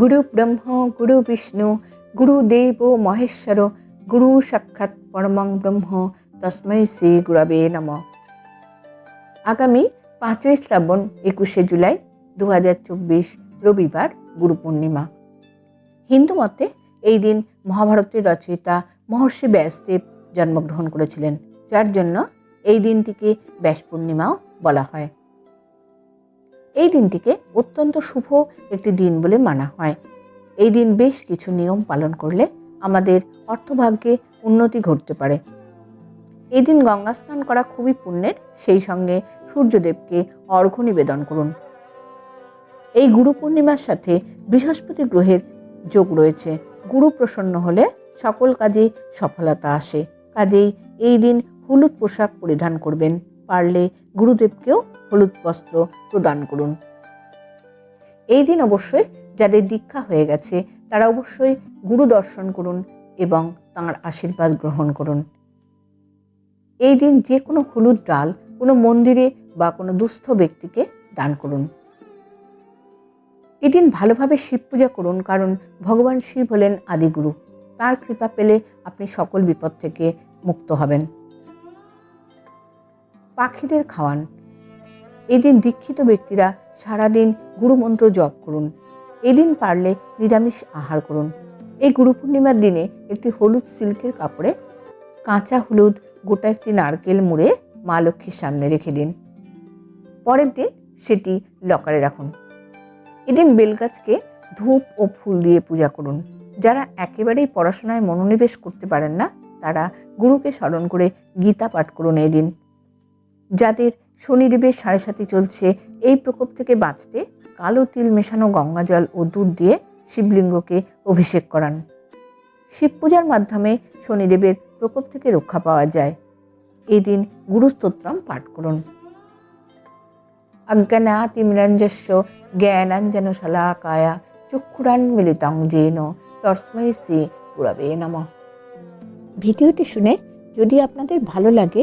গুরু ব্রহ্ম গুরু বিষ্ণু গুরুদেব মহেশ্বর গুরু সাক্ষাৎ পরমং ব্রহ্ম তস্মৈ শ্রী গুরবে নম আগামী পাঁচই শ্রাবণ একুশে জুলাই দু হাজার চব্বিশ রবিবার গুরু পূর্ণিমা হিন্দু মতে এই দিন মহাভারতের রচয়িতা মহর্ষি ব্যাসদেব জন্মগ্রহণ করেছিলেন, যার জন্য এই দিনটিকে ব্যাস পূর্ণিমাও বলা হয়। এই দিনটিকে অত্যন্ত শুভ একটি দিন বলে মানা হয়। এই দিন বেশ কিছু নিয়ম পালন করলে আমাদের অর্থভাগ্যে উন্নতি ঘটতে পারে। এই দিন গঙ্গা স্নান করা খুবই পুণ্যের, সেই সঙ্গে সূর্যদেবকে অর্ঘ্য নিবেদন করুন। এই গুরু পূর্ণিমার সাথে বৃহস্পতি গ্রহের যোগ রয়েছে। গুরু প্রসন্ন হলে সকল কাজে সফলতা আসে। কাজেই এই দিন হলুদ পোশাক পরিধান করবেন। পারলে গুরুদেবকেও হলুদ বস্ত্র প্রদান করুন। এই দিন অবশ্যই যাদের দীক্ষা হয়ে গেছে, তারা অবশ্যই গুরু দর্শন করুন এবং তাঁর আশীর্বাদ গ্রহণ করুন। এই দিন যে কোনো হলুদ ডাল কোনো মন্দিরে বা কোনো দুস্থ ব্যক্তিকে দান করুন। এদিন ভালোভাবে শিব পূজা করুন, কারণ ভগবান শিব হলেন আদিগুরু। তার কৃপা পেলে আপনি সকল বিপদ থেকে মুক্ত হবেন। পাখিদের খাওয়ান। এদিন দীক্ষিত ব্যক্তিরা সারাদিন গুরুমন্ত্র জপ করুন। এদিন পারলে নিরামিষ আহার করুন। এই গুরু পূর্ণিমার দিনে একটি হলুদ সিল্কের কাপড়ে কাঁচা হলুদ, গোটা একটি নারকেল মুড়ে মা লক্ষ্মীর সামনে রেখে দিন। পরের দিন সেটি লকারে রাখুন। এদিন বেলগাছকে ধূপ ও ফুল দিয়ে পূজা করুন। যারা একেবারেই পড়াশোনায় মনোনিবেশ করতে পারেন না, তারা গুরুকে স্মরণ করে গীতা পাঠ করুন এই দিন যাদের শনিদেবের সাড়ে সাথে চলছে, এই প্রকোপ থেকে বাঁচতে কালো তিল মেশানো গঙ্গাজল ও দুধ দিয়ে শিবলিঙ্গকে অভিষেক করান। শিব পূজার মাধ্যমে শনিদেবের প্রকোপ থেকে রক্ষা পাওয়া যায়। এই দিন গুরুস্তোত্রম পাঠ করুন। অজ্ঞানা অজ্ঞানাতিমিরঞ্জস্য জ্ঞানাঞ্জন শলাকায়া চক্ষুরান মিলিতং জেন তস্মৈ শ্রী গুরবে নম। ভিডিওটি শুনে যদি আপনাদের ভালো লাগে